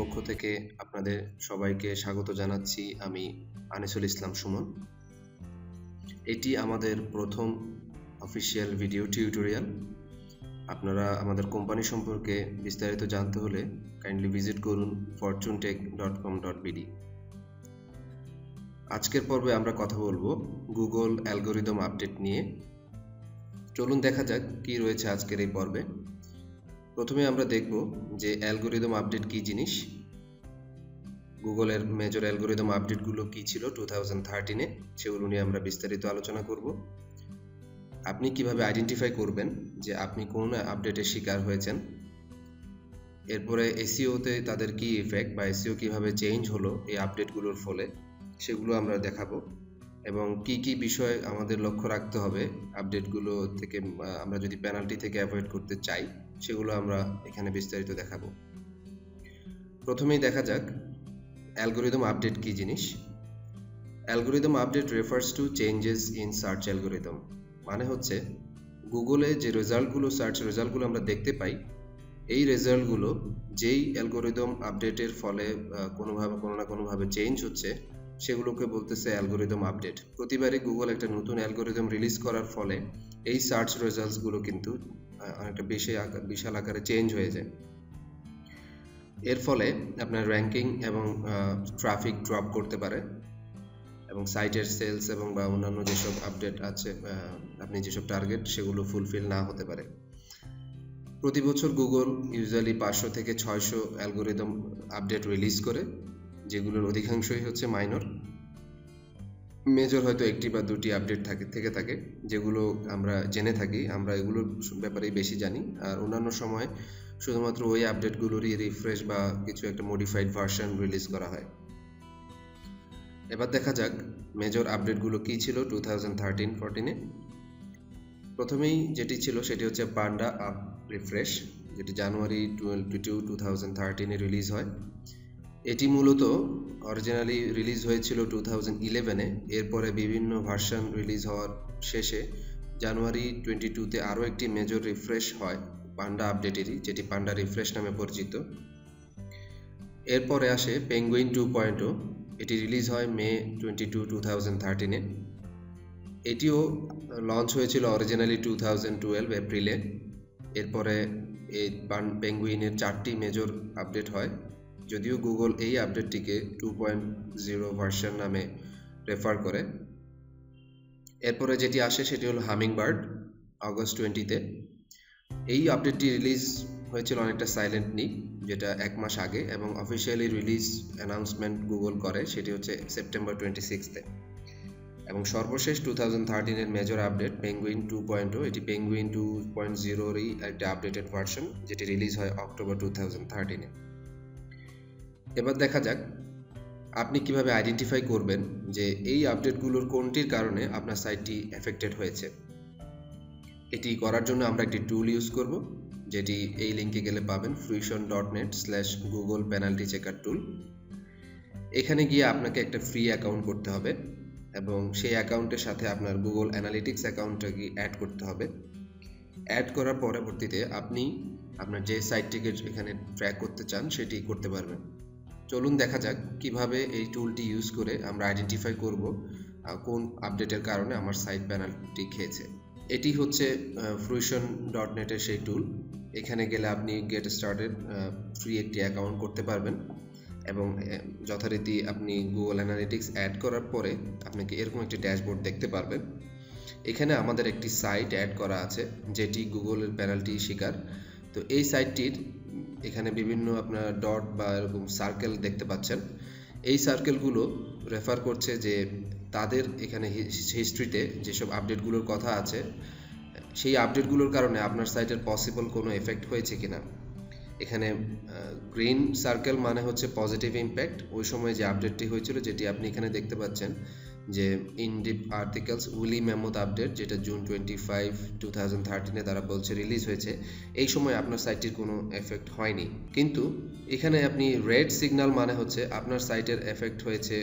পক্ষ থেকে আপনাদের সবাইকে স্বাগত জানাচ্ছি আমি আনিসুল ইসলাম সুমন। এটি আমাদের প্রথম অফিসিয়াল ভিডিও টিউটোরিয়াল। আপনারা আমাদের কোম্পানি সম্পর্কে বিস্তারিত জানতে হলে কাইন্ডলি ভিজিট করুন fortune tech dot com dot BD আজকের পর্বে আমরা কথা বলব গুগল অ্যালগোরিদম আপডেট নিয়ে। চলুন দেখা যাক কি রয়েছে আজকের এই পর্বে। প্রথমে আমরা দেখব যে অ্যালগোরিদম আপডেট কি জিনিস। গুগলের মেজর অ্যালগোরিদম আপডেটগুলো কি ছিল টু থাউজেন্ড থার্টিনে, সেগুলো নিয়ে আমরা বিস্তারিত আলোচনা করব। আপনি কীভাবে আইডেন্টিফাই করবেন যে আপনি কোন আপডেটের শিকার হয়েছেন? এরপরে এসিওতে তাদের কি ইফেক্ট বা এসিও কীভাবে চেঞ্জ হলো এই আপডেটগুলোর ফলে, সেগুলো আমরা দেখাবো। এবং কি কি বিষয় আমাদের লক্ষ্য রাখতে হবে, আপডেটগুলো থেকে আমরা যদি পেনাল্টি থেকে অ্যাভয়েড করতে চাই সেগুলো আমরা এখানে বিস্তারিত দেখাবো। প্রথমেই দেখা যাক অ্যালগোরিদম আপডেট কি জিনিস। Algorithm update refers to changes in search algorithm. মানে হচ্ছে গুগলে যে রেজাল্টগুলো, সার্চ রেজাল্টগুলো আমরা দেখতে পাই, এই রেজাল্টগুলো যেই অ্যালগোরিদম আপডেটের ফলে কোনোভাবে, কোনো না কোনোভাবে চেঞ্জ হচ্ছে, সেগুলোকে বলতেছে অ্যালগোরিদম আপডেট। প্রতিবারই গুগল একটা নতুন অ্যালগোরিদম রিলিজ করার ফলে এই সার্চ রেজাল্টসগুলো কিন্তু অনেকটা বেশি বিশাল আকারে চেঞ্জ হয়ে যায়। এর ফলে আপনার র্যাঙ্কিং এবং ট্রাফিক ড্রপ করতে পারে এবং সাইটের সেলস এবং বা অন্যান্য যেসব আপডেট আছে আপনি যেসব টার্গেট সেগুলো ফুলফিল না হতে পারে। প্রতি বছর গুগল ইউজুয়ালি পাঁচশো থেকে ছয়শো অ্যালগোরিদম আপডেট রিলিজ করে, যেগুলোর অধিকাংশই হচ্ছে মাইনর মেজর হয়তো একটি বা দুটি আপডেট থাকে, থেকে থাকে, যেগুলো আমরা জেনে থাকি। আমরা এগুলোর ব্যাপারেই বেশি জানি। আর অন্যান্য সময় শুধুমাত্র ওই আপডেটগুলোরই রিফ্রেশ বা কিছু একটা মডিফাইড ভার্সন রিলিজ করা হয়। এবার দেখা যাক মেজর আপডেটগুলো কি ছিল টু থাউজেন্ড থার্টিন ফোরটিনে প্রথমেই যেটি ছিল সেটি হচ্ছে পান্ডা আপ রিফ্রেশ যেটি January twelve two two thousand থার্টিনে release হয়। এটি মূলত অরিজিনালি রিলিজ হয়েছিল টু থাউজেন্ড ইলেভেনে এরপরে বিভিন্ন ভার্সন রিলিজ হওয়ার শেষে জানুয়ারি টোয়েন্টি টুতে আরও একটি মেজর রিফ্রেশ হয় পান্ডা আপডেটেরই যেটি পান্ডা রিফ্রেশ নামে পরিচিত। এরপরে আসে পেঙ্গুইন টু পয়েন্ট এটি রিলিজ হয় May twenty two two thousand থার্টিনে এটিও লঞ্চ হয়েছিল অরিজিনালি টু থাউজেন্ড টুয়েলভ এপ্রিলে এরপরে এই পেঙ্গুইনের চারটি মেজর আপডেট হয়। যদিও গুগল এই আপডেটটিকে টু পয়েন্ট জিরো ভার্সন নামে রেফার করে। এরপরে যেটি আসে সেটি হলো হামিং বার্ড আগস্ট টোয়েন্টিতে এই আপডেটটি রিলিজ হয়েছিল অনেকটা সাইলেন্টলি যেটা এক মাস আগে, এবং অফিসিয়ালি রিলিজ অ্যানাউন্সমেন্ট গুগল করে সেটি হচ্ছে সেপ্টেম্বর টোয়েন্টি সিক্সতে এবং সর্বশেষ two thousand থার্টিনের major update Penguin two point এটি পেঙ্গুইন টু পয়েন্ট জিরোরই একটা আপডেটেড ভার্সন যেটি রিলিজ হয় অক্টোবর টু থাউজেন্ড থার্টিনে এবার দেখা যাক আপনি কীভাবে আইডেন্টিফাই করবেন যে এই আপডেটগুলোর কোনটির কারণে আপনার সাইটটি এফেক্টেড হয়েছে। এটি করার জন্য আমরা একটি টুল ইউজ করব, যেটি এই লিঙ্কে গেলে পাবেন fruition dot net slash Google penalty checker tool এখানে গিয়ে আপনাকে একটা ফ্রি অ্যাকাউন্ট করতে হবে এবং সেই অ্যাকাউন্টের সাথে আপনার গুগল অ্যানালিটিক্স অ্যাকাউন্টটাকে অ্যাড করতে হবে। অ্যাড করার পরবর্তীতে আপনি আপনার যে সাইটটিকে এখানে ট্র্যাক করতে চান, সেটি করতে পারবেন। চলুন দেখা যাক কীভাবে এই টুলটি ইউজ করে আমরা আইডেন্টিফাই করব কোন আপডেটের কারণে আমার সাইট প্যানেলটি খেয়েছে। এটি হচ্ছে ফ্রুইশন ডট নেটের সেই টুল এখানে গেলে আপনি গেট স্টার্টেড ফ্রি একটি অ্যাকাউন্ট করতে পারবেন এবং যথারীতি আপনি গুগল অ্যানালিটিক্স অ্যাড করার পরে আপনাকে এরকম একটি ড্যাশবোর্ড দেখতে পারবেন এখানে আমাদের একটি সাইট অ্যাড করা আছে, যেটি গুগলের প্যানেলটি শিকার। তো এই সাইটটির এখানে বিভিন্ন আপনার ডট বা এরকম সার্কেল দেখতে পাচ্ছেন। এই সার্কেলগুলো রেফার করছে যে তাদের এখানে হিস্ট্রিতে যেসব আপডেটগুলোর কথা আছে, সেই আপডেটগুলোর কারণে আপনার সাইটের পসিবল কোনো এফেক্ট হয়েছে কিনা। এখানে গ্রিন সার্কেল মানে হচ্ছে পজিটিভ ইম্প্যাক্ট ওই সময় যে আপডেটটি হয়েছিল, যেটি আপনি এখানে দেখতে পাচ্ছেন যে ইনডিপ আর্টিকেলস উইলি মেমোদ আপডেট যেটা June twenty five two thousand থার্টিনে তারা বলছে রিলিজ হয়েছে, এই সময় আপনার সাইটটির কোনো এফেক্ট হয়নি। কিন্তু এখানে আপনি রেড সিগন্যাল মানে হচ্ছে আপনার সাইটের এফেক্ট হয়েছে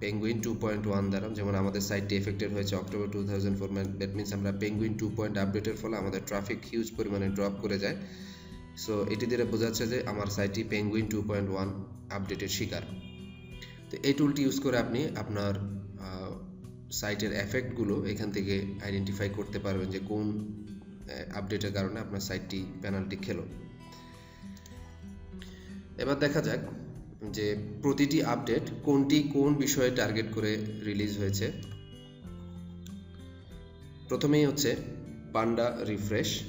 পেঙ্গুইন টু পয়েন্ট ওয়ান দ্বারা, যেমন আমাদের সাইটটি এফেক্টেড হয়েছে October two thousand four that means আমরা পেঙ্গুইন টু পয়েন্ট আপডেটের ফলে আমাদের ট্রাফিক হিউজ পরিমাণে ড্রপ করে যায়। সো এটি দিয়ে বোঝাচ্ছে যে আমার সাইটটি পেঙ্গুইন টু পয়েন্ট ওয়ান আপডেটের শিকার। তো, এই টুলটি ইউজ করে আপনি আপনার সাইটের এফেক্টগুলো এখান থেকে আইডেন্টিফাই করতে পারবেন যে কোন আপডেটের কারণে আপনার সাইটটি পেনাল্টি খেলো। এবার দেখা যাক যে প্রতিটি আপডেট কোনটি কোন বিষয়ে টার্গেট করে রিলিজ হয়েছে। প্রথমেই হচ্ছে পান্ডা রিফ্রেশ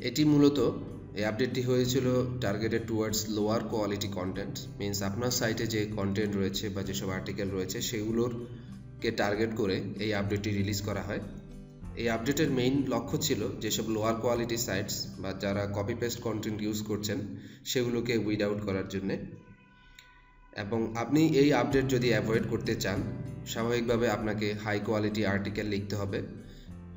এটি মূলত এই আপডেটটি হয়েছিল targeted towards lower quality content means আপনার সাইটে যে কন্টেন্ট রয়েছে বা যেসব আর্টিকেল রয়েছে সেগুলোরকে টার্গেট করে এই আপডেটটি রিলিজ করা হয়। এই আপডেটের মেইন লক্ষ্য ছিল যেসব লোয়ার কোয়ালিটি সাইটস বা যারা কপি পেস্ট কন্টেন্ট ইউজ করছেন, সেগুলোকে উইড আউট করার জন্যে। এবং আপনি এই আপডেট যদি অ্যাভয়েড করতে চান, স্বাভাবিকভাবে আপনাকে হাই কোয়ালিটি আর্টিকেল লিখতে হবে।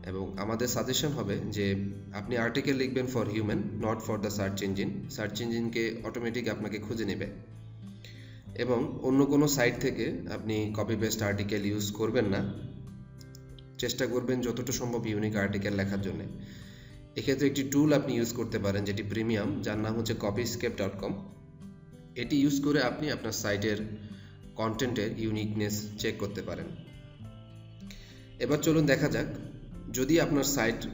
এবং আমাদের সাজেশন হবে যে আপনি আর্টিকেল লিখবেন for human not for the search engine search ইঞ্জিনকে automatic আপনাকে খুঁজে নেবে। এবং অন্য কোনো সাইট থেকে আপনি কপি পেস্ট আর্টিকেল ইউজ করবেন না। চেষ্টা করবেন যতটা সম্ভব ইউনিক আর্টিকেল লেখার জন্য। এক্ষেত্রে একটি টুল আপনি ইউজ করতে পারেন, যেটি প্রিমিয়াম যার নাম হচ্ছে কপিস্কেপ ডট কম এটি ইউজ করে আপনি আপনার সাইটের কন্টেন্টের ইউনিকনেস চেক করতে পারেন। এবার চলুন দেখা যাক যদি আপনার সাইট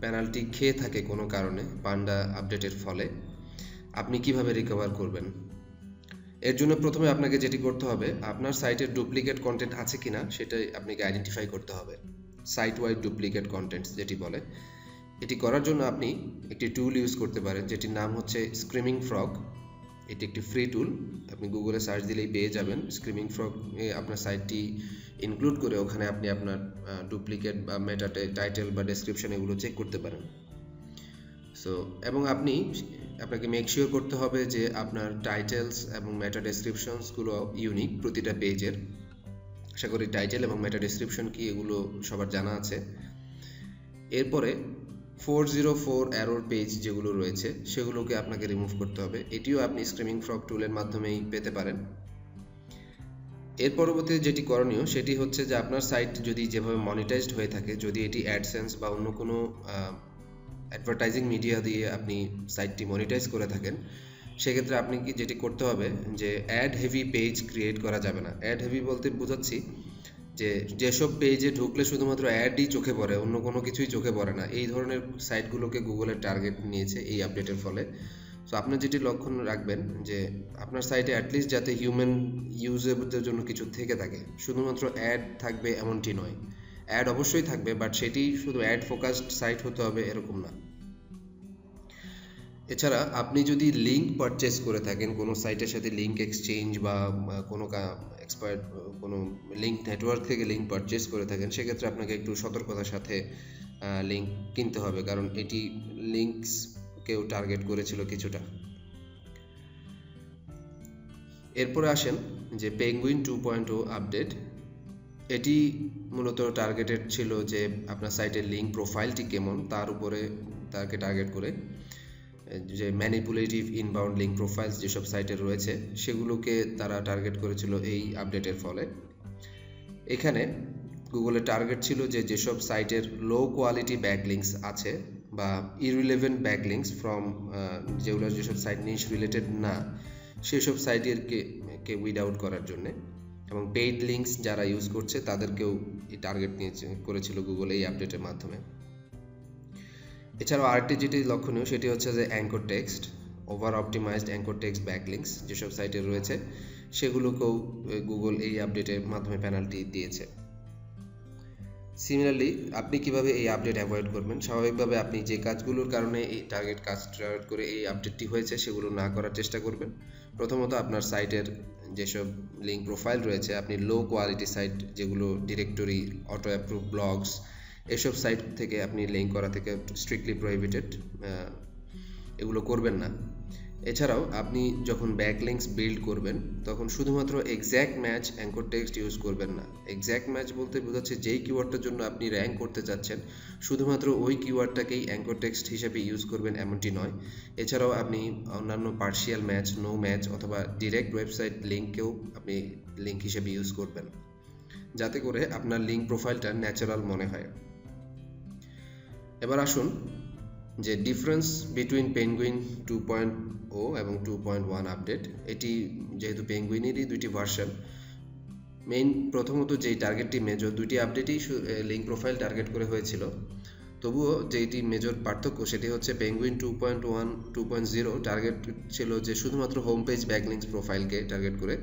পেনাল্টি খেয়ে থাকে কোনো কারণে, পান্ডা আপডেটের ফলে, আপনি কীভাবে রিকভার করবেন? এর জন্য প্রথমে আপনাকে যেটি করতে হবে, আপনার সাইটের ডুপ্লিকেট কন্টেন্ট আছে কিনা, সেটাই আপনাকে আইডেন্টিফাই করতে হবে। সাইট ওয়াইড ডুপ্লিকেট কন্টেন্টস যেটি বলে। এটি করার জন্য আপনি একটি টুল ইউজ করতে পারেন, যেটির নাম হচ্ছে স্ক্রিমিং ফ্রগ এটি একটি ফ্রি টুল আপনি গুগলে সার্চ দিলেই পেয়ে যাবেন। স্ক্রিমিং ফ্রগ আপনার সাইটটি ইনক্লুড করে ওখানে আপনি আপনার ডুপ্লিকেট বা মেটাটে টাইটেল বা ডেসক্রিপশন এগুলো চেক করতে পারেন। সো এবং আপনি আপনাকে মেক শিওর করতে হবে যে আপনার টাইটেলস এবং মেটা ডেসক্রিপশনসগুলো ইউনিক প্রতিটা পেজের আশা করি টাইটেল এবং মেটা ডেসক্রিপশন কি এগুলো সবার জানা আছে। এরপরে four zero four error page যেগুলো রয়েছে, সেগুলোকে আপনাকে রিমুভ করতে হবে। এটিও আপনি স্ক্রিমিং ফ্রগ টুলের মাধ্যমেই পেতে পারেন। এর পরবর্তীতে যেটি করণীয়, সেটি হচ্ছে যে আপনার সাইট যদি যেভাবে মনিটাইজড হয়ে থাকে, যদি এটি অ্যাডসেন্স বা অন্য কোনো অ্যাডভার্টাইজিং মিডিয়া দিয়ে আপনি সাইটটি মনিটাইজ করে থাকেন, সেক্ষেত্রে আপনি কি, যেটি করতে হবে যে অ্যাড হেভি পেজ ক্রিয়েট করা যাবে না। অ্যাড হেভি বলতে বোঝাচ্ছি যে যেসব পেজে ঢুকলে শুধুমাত্র অ্যাডই চোখে পড়ে, অন্য কোনো কিছুই চোখে পড়ে না। এই ধরনের সাইটগুলোকে গুগলের টার্গেট নিয়েছে এই আপডেটের ফলে। সো আপনি যেটি লক্ষণ রাখবেন যে, আপনার সাইটে অ্যাটলিস্ট যাতে হিউম্যান ইউজেবদের জন্য কিছু থেকে থাকে, শুধুমাত্র অ্যাড থাকবে এমনটি নয়। অ্যাড অবশ্যই থাকবে বাট সেটি শুধু অ্যাড ফোকাসড সাইট হতে হবে এরকম না। এছাড়া, আপনি যদি লিঙ্ক পারচেস করে থাকেন, কোনো সাইটের সাথে লিঙ্ক এক্সচেঞ্জ বা কোনো এক্সপায়ার্ড কোনো লিঙ্ক নেটওয়ার্ক থেকে লিঙ্ক পারচেস করে থাকেন, সেক্ষেত্রে আপনাকে একটু সতর্কতার সাথে লিঙ্ক কিনতে হবে, কারণ এটি লিঙ্কস কেউ টার্গেট করেছিল কিছুটা। এরপরে আসেন যে Penguin two point o update এটি মূলত টার্গেটেড ছিল যে আপনার সাইটের লিঙ্ক প্রোফাইলটি কেমন, তার উপরে তাকে টার্গেট করে। যে ম্যানিপুলেটিভ ইনবাউন্ড লিঙ্ক প্রোফাইলস যেসব সাইটে রয়েছে, সেগুলোকে তারা টার্গেট করেছিল এই আপডেটের ফলে। এখানে গুগলের টার্গেট ছিল যে যেসব সাইটের লো কোয়ালিটি ব্যাক লিঙ্কস আছে বা ইরিলেভেন্ট লিঙ্কস ফ্রম যেগুলো যেসব সাইট নিশ রিলেটেড না, সেসব সাইটেরকে কে উইড আউট করার জন্যে। এবং পেইড লিঙ্কস যারা ইউজ করছে, তাদেরকেও এই টার্গেট নিয়েছে, করেছিল গুগল এই আপডেটের মাধ্যমে। এছাড়াও আরেকটি যেটি লক্ষণীয় সেটি হচ্ছে যে anchor text over optimized anchor text backlinks যেসব সাইটে রয়েছে, সেগুলোকেও গুগল এই আপডেটের মাধ্যমে পেনাল্টি দিয়েছে। সিমিলারলি আপনি কীভাবে এই আপডেট অ্যাভয়েড করবেন? স্বাভাবিকভাবে আপনি যে কাজগুলোর কারণে এই টার্গেট কাজ টার্গেট করে এই আপডেটটি হয়েছে, সেগুলো না করার চেষ্টা করবেন। প্রথমত আপনার সাইটের যেসব লিঙ্ক প্রোফাইল রয়েছে, আপনি লো কোয়ালিটি সাইট যেগুলো ডিরেক্টরি অটো অ্যাপ্রুভ ব্লগস এসব সাইট থেকে আপনি লিঙ্ক করা থেকে স্ট্রিক্টলি প্রহিবিটেড এগুলো করবেন না। এছাড়াও আপনি যখন ব্যাক লিঙ্কস বিল্ড করবেন, তখন শুধুমাত্র exact match anchor text use করবেন না। এক্স্যাক্ট ম্যাচ বলতে বোঝাচ্ছে যেই কিওয়ার্ডটার জন্য আপনি র্যাঙ্ক করতে চাচ্ছেন, শুধুমাত্র ওই কিওয়ার্ডটাকেই অ্যাঙ্কর টেক্সট হিসেবে ইউজ করবেন এমনটি নয়। এছাড়াও আপনি অন্যান্য পার্শিয়াল ম্যাচ নো ম্যাচ অথবা ডিরেক্ট ওয়েবসাইট লিঙ্ককেও আপনি লিঙ্ক হিসেবে ইউজ করবেন। যাতে করে আপনার লিঙ্ক প্রোফাইলটা ন্যাচারাল মনে হয়। এবার আসুন যে difference between Penguin two point o এবং টু পয়েন্ট ওয়ান আপডেট এটি যেহেতু পেঙ্গুইনেরই দুইটি ভার্সন মেইন প্রথমত যেই টার্গেটটি মেজর দুইটি আপডেটই লিঙ্ক প্রোফাইল টার্গেট করে হয়েছিল। তবুও যেটি মেজর পার্থক্য, সেটি হচ্ছে Penguin two point one two point zero target ছিল যে শুধুমাত্র হোম পেজ ব্যাকলিংস প্রোফাইলকে টার্গেট করে।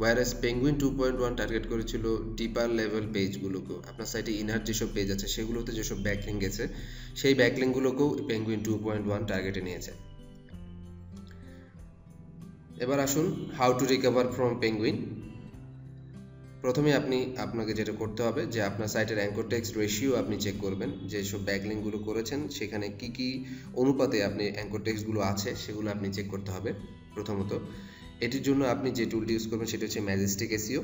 Whereas Penguin two point one target করেছিল ডিপার লেভেল পেজগুলোকেও আপনার সাইটে ইনার যেসব পেজ আছে, সেগুলোতে যেসব ব্যাকলিং গেছে, সেই ব্যাকলিংগুলোকেও পেঙ্গুইন টু পয়েন্ট ওয়ান টার্গেটে নিয়েছে। এবার আসুন how to recover from Penguin প্রথমে আপনি আপনাকে যেটা করতে হবে যে আপনার সাইটের অ্যাঙ্কর টেক্সট রেশিও আপনি চেক করবেন যেসব ব্যাকলিংগুলো করেছেন, সেখানে কি কি অনুপাতে আপনি অ্যাঙ্কর টেক্সটগুলো আছে, সেগুলো আপনি চেক করতে হবে প্রথমত। এটির জন্য আপনি যে টুলটি ইউজ করবেন সেটা হচ্ছে ম্যাজেস্টিক এসিও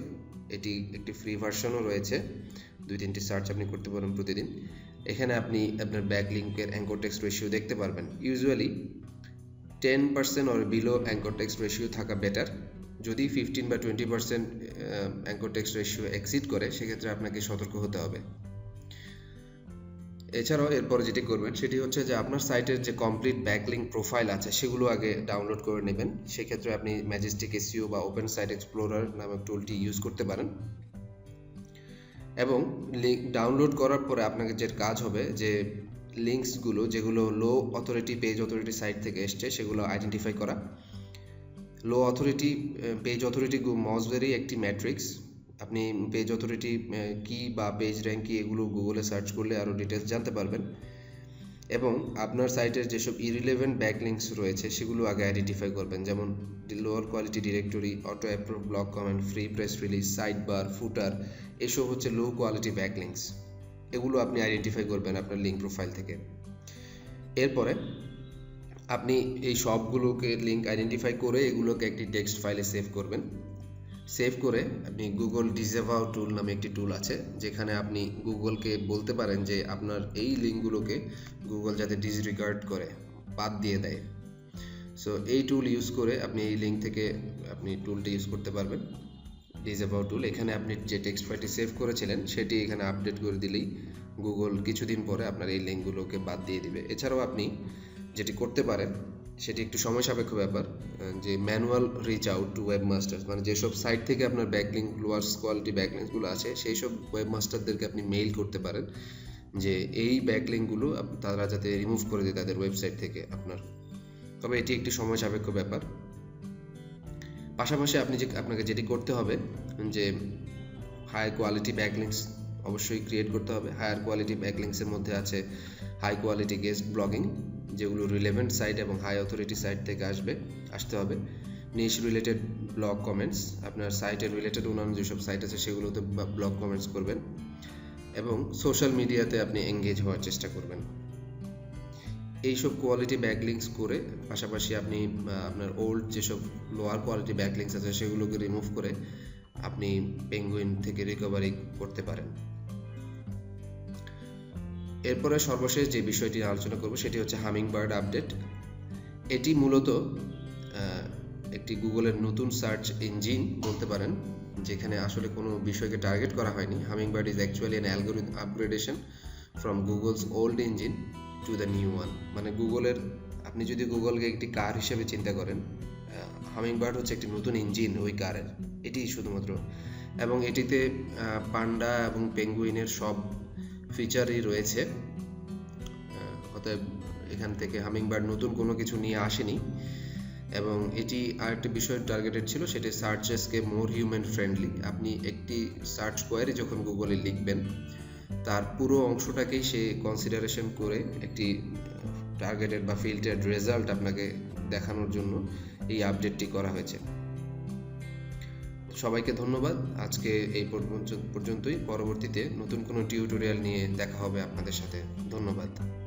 এটি একটি ফ্রি ভার্সনও রয়েছে। দুই তিনটি সার্চ আপনি করতে পারেন প্রতিদিন। এখানে আপনি আপনার ব্যাকলিংকের অ্যাঙ্কর টেক্সট রেশিও দেখতে পারবেন। Usually ten percent or below anchor text ratio থাকা বেটার যদি ফিফটিন বা twenty percent anchor text ratio exceed করে, সেক্ষেত্রে আপনাকে সতর্ক হতে হবে। এছাড়াও এরপরে যেটি করবেন, সেটি হচ্ছে যে আপনার সাইটের যে কমপ্লিট ব্যাকলিং প্রোফাইল আছে, সেগুলো আগে ডাউনলোড করে নেবেন। সেক্ষেত্রে আপনি ম্যাজেস্টিক এসিও বা ওপেন সাইট এক্সপ্লোরার নামক টুলটি ইউজ করতে পারেন। এবং লিঙ্ক ডাউনলোড করার পরে আপনাকে যে কাজ হবে, যে লিঙ্কসগুলো যেগুলো low authority page authority site থেকে এসছে, সেগুলো আইডেন্টিফাই করা। লো অথরিটি পেজ অথরিটি মজবেরি একটি ম্যাট্রিক্স আপনি পেজ অথরিটি কি বা পেজ র্যাঙ্ক কি এগুলো গুগলে সার্চ করলে আরও ডিটেলস জানতে পারবেন। এবং আপনার সাইটের যেসব ইরিলেভেন্ট ব্যাকলিংস রয়েছে, সেগুলো আগে আইডেন্টিফাই করবেন। যেমন lower quality directory auto approve block comment free press release side bar footer এসব হচ্ছে লো কোয়ালিটি ব্যাকলিংস এগুলো আপনি আইডেন্টিফাই করবেন আপনার লিঙ্ক প্রোফাইল থেকে। এরপরে আপনি এই সবগুলোকে লিঙ্ক আইডেন্টিফাই করে এগুলোকে একটি টেক্সট ফাইলে সেভ করবেন। সেভ করে আপনি গুগল ডিজেভাও টুল নামে একটি টুল আছে, যেখানে আপনি গুগলকে বলতে পারেন যে আপনার এই লিঙ্কগুলোকে গুগল যাতে ডিসরিগার্ড করে, বাদ দিয়ে দেয়। সো এই টুল ইউজ করে আপনি এই লিঙ্ক থেকে আপনি টুলটি ইউজ করতে পারবেন ডিজেভাও টুল এখানে আপনি যে টেক্সট ফাইলটি সেভ করেছিলেন, সেটি এখানে আপডেট করে দিলেই গুগল কিছুদিন পরে আপনার এই লিঙ্কগুলোকে বাদ দিয়ে দিবে। এছাড়াও আপনি যেটি করতে পারেন সেটি একটু সময় সাপেক্ষ ব্যাপার যে manual reach out to webmasters মানে যেসব সাইট থেকে আপনার ব্যাকলিঙ্ক লোয়ার্স কোয়ালিটি ব্যাকলিঙ্কগুলো আছে সেই সব ওয়েব মাস্টারদেরকে আপনি মেইল করতে পারেন, যে এই ব্যাকলিঙ্কগুলো তারা যাতে রিমুভ করে দেয় তাদের ওয়েবসাইট থেকে আপনার। তবে এটি একটি সময় সাপেক্ষ ব্যাপার। পাশাপাশি আপনি যে, আপনাকে যেটি করতে হবে, যে হাই কোয়ালিটি ব্যাকলিংস অবশ্যই ক্রিয়েট করতে হবে। হায়ার কোয়ালিটি ব্যাকলিংসের মধ্যে আছে হাই কোয়ালিটি গেস্ট ব্লগিং যেগুলো রিলেভেন্ট সাইট এবং হাই অথরিটি সাইট থেকে আসবে, আসতে হবে। নিশ রিলেটেড ব্লগ কমেন্টস আপনার সাইটের রিলেটেড অন্যান্য যেসব সাইট আছে সেগুলোতে ব্লগ কমেন্টস করবেন এবং সোশ্যাল মিডিয়াতে আপনি এঙ্গেজ হওয়ার চেষ্টা করবেন। এইসব কোয়ালিটি ব্যাকলিংস করে পাশাপাশি আপনি আপনার ওল্ড যেসব লোয়ার কোয়ালিটি ব্যাকলিংস আছে সেগুলোকে রিমুভ করে আপনি পেঙ্গুইন থেকে রিকভারি করতে পারেন। এরপরে সর্বশেষ যে বিষয়টি আলোচনা করব, সেটি হচ্ছে হামিং বার্ড আপডেট এটি মূলত একটি গুগলের নতুন সার্চ ইঞ্জিন বলতে পারেন, যেখানে আসলে কোনো বিষয়কে টার্গেট করা হয়নি। Hummingbird is actually an algorithm upgradation from Google's old engine to the new one মানে গুগলের আপনি যদি গুগলকে একটি কার হিসেবে চিন্তা করেন হামিং বার্ড হচ্ছে একটি নতুন ইঞ্জিন ওই কারের এটি শুধুমাত্র। এবং এটিতে পান্ডা এবং পেঙ্গুইনের সব ফিচারই রয়েছে। অতএব এখান থেকে হামিংবার্ড নতুন কোনো কিছু নিয়ে আসেনি। এবং এটি আরেকটি বিষয় টার্গেটেড ছিল, সেটি সার্চেসকে মোর হিউম্যান ফ্রেন্ডলি আপনি একটি সার্চ কোয়ারি যখন গুগলে লিখবেন, তার পুরো অংশটাকেই সে কনসিডারেশন করে একটি টার্গেটেড বা ফিল্টার্ড রেজাল্ট আপনাকে দেখানোর জন্য এই আপডেটটি করা হয়েছে। সবাইকে ধন্যবাদ। আজকে এই পর্যন্তই। পরবর্তীতে নতুন কোনো টিউটোরিয়াল নিয়ে দেখা হবে আপনাদের সাথে। ধন্যবাদ।